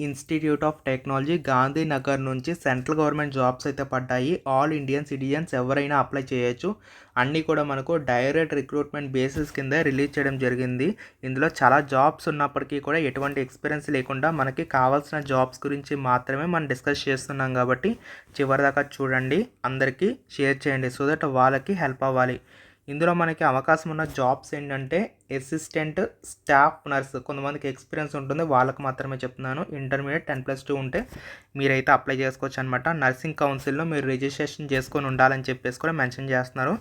Institute of technology Gandhinagar నుంచి central government jobs అయితే పడ్డాయి. ఆల్ ఇండియన్ సిటిజన్స్ ఎవరైనా అప్లై చేయొచ్చు. అన్నీ కూడా మనకు డైరెక్ట్ రిక్రూట్మెంట్ బేసిస్ కింద రిలీజ్ చేయడం జరిగింది. ఇందులో చాలా జాబ్స్ ఉన్నప్పటికీ కూడా ఎటువంటి ఎక్స్పీరియన్స్ లేకుండా మనకి కావాల్సిన జాబ్స్ గురించి మాత్రమే మనం డిస్కస్ చేస్తున్నాం కాబట్టి చివరిదాకా చూడండి. అందరికీ షేర్ చేయండి. సో దట్ వాళ్ళకి హెల్ప్ అవ్వాలి. ఇందులో మనకి అవకాశం ఉన్న జాబ్స్ ఏంటంటే అసిస్టెంట్ స్టాఫ్ నర్స్ కొంతమందికి ఎక్స్పీరియన్స్ ఉంటుంది. వాళ్ళకి మాత్రమే చెప్తున్నాను. ఇంటర్మీడియట్ టెన్ ప్లస్ టూ ఉంటే మీరైతే అప్లై చేసుకోవచ్చు అనమాట నర్సింగ్ కౌన్సిల్లో మీరు రిజిస్ట్రేషన్ చేసుకొని ఉండాలని చెప్పేసి కూడా మెన్షన్ చేస్తున్నారు.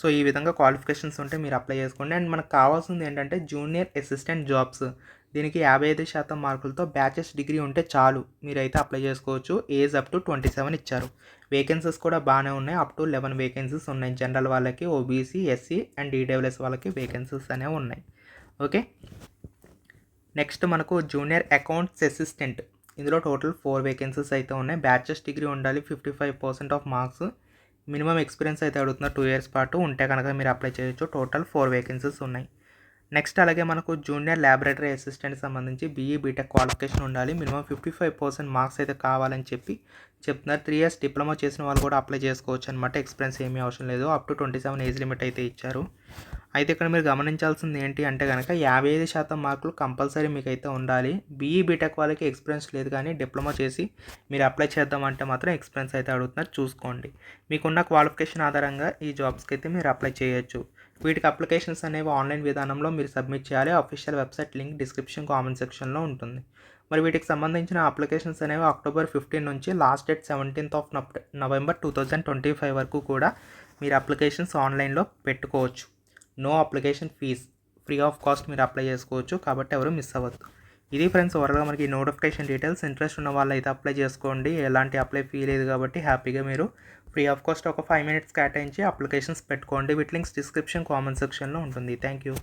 సో ఈ విధంగా క్వాలిఫికేషన్స్ ఉంటే మీరు అప్లై చేసుకోండి. అండ్ మనకు కావాల్సింది ఏంటంటే జూనియర్ అసిస్టెంట్ జాబ్స్. దీనికి యాభై ఐదు శాతం మార్కులతో బ్యాచెస్ డిగ్రీ ఉంటే చాలు. మీరైతే అప్లై చేసుకోవచ్చు. Age up to twenty seven ఇచ్చారు. వేకెన్సీస్ కూడా బాగానే ఉన్నాయి. అప్ టు లెవెన్ వేకెన్సీస్ ఉన్నాయి. జనరల్ వాళ్ళకి ఓబీసీ ఎస్సీ అండ్ ఈడబ్ల్యూఎస్ వాళ్ళకి వేకెన్సీస్ అనేవి ఉన్నాయి. ఓకే? నెక్స్ట్ మనకు జూనియర్ అకౌంట్స్ అసిస్టెంట్. ఇందులో టోటల్ ఫోర్ వేకెన్సీస్ అయితే ఉన్నాయి. బ్యాచెస్ డిగ్రీ ఉండాలి. Fifty five percent of marks. Minimum experience అయితే అడుగుతున్నారు. టూ ఇయర్స్ పాటు ఉంటే కనుక మీరు అప్లై చేయొచ్చు. టోటల్ ఫోర్ వేకెన్సీస్ ఉన్నాయి. నెక్స్ట్ అలాగే మనకు జూనియర్ ల్యాబొరేటరీ అసిస్టెంట్ సంబంధించి బీఈ బీటెక్ క్వాలిఫికేషన్ ఉండాలి. Minimum fifty five percent marks అయితే కావాలని చెప్పి చెప్తున్నారు. త్రీ ఇయర్స్ డిప్లొమా చేసిన వాళ్ళు కూడా అప్లై చేసుకోవచ్చు అనమాట ఎక్స్పీరియన్స్ ఏమీ అవసరం లేదు. Up to twenty seven age limit అయితే ఇచ్చారు. అయితే ఇక్కడ మీరు గమనించాల్సింది ఏంటి అంటే కనుక యాభై ఐదు శాతం మార్కులు కంపల్సరీ మీకు అయితే ఉండాలి బీఈ బీటెక్ వాళ్ళకి ఎక్స్పీరియన్స్ లేదు కానీ డిప్లొమా చేసి మీరు అప్లై చేద్దామంటే మాత్రం ఎక్స్పీరియన్స్ అయితే అడుగుతున్నారు. చూసుకోండి. మీకున్న క్వాలిఫికేషన్ ఆధారంగా ఈ జాబ్స్కి అయితే మీరు అప్లై చేయొచ్చు. వీటికి అప్లికేషన్స్ అనేవి ఆన్లైన్ విధానంలో మీరు సబ్మిట్ చేయాలి. Official website link description comment సెక్షన్లో ఉంటుంది. మరి వీటికి సంబంధించిన అప్లికేషన్స్ అనేవి అక్టోబర్ ఫిఫ్టీన్ నుంచి last date seventeenth of November two thousand twenty five వరకు కూడా మీరు అప్లికేషన్స్ ఆన్లైన్లో పెట్టుకోవచ్చు. No application fee. Free of cost మీరు అప్లై చేసుకోవచ్చు. కాబట్టి ఎవరు మిస్ అవ్వద్దు. ఇది ఫ్రెండ్స్ ఓవరాల్గా మనకి నోటిఫికేషన్ డీటెయిల్స్ ఇంట్రెస్ట్ ఉన్న వాళ్ళు అయితే అప్లై చేసుకోండి. ఎలాంటి అప్లై ఫీ లేదు కాబట్టి హ్యాపీగా మీరు ఫ్రీ ఆఫ్ కాస్ట్ ఒక ఫైవ్ మినిట్స్ కేటాయించి అప్లికేషన్స్ పెట్టుకోండి. వీటి లింక్స్ డిస్క్రిప్షన్ కామెంట్ సెక్షన్లో ఉంటుంది. Thank you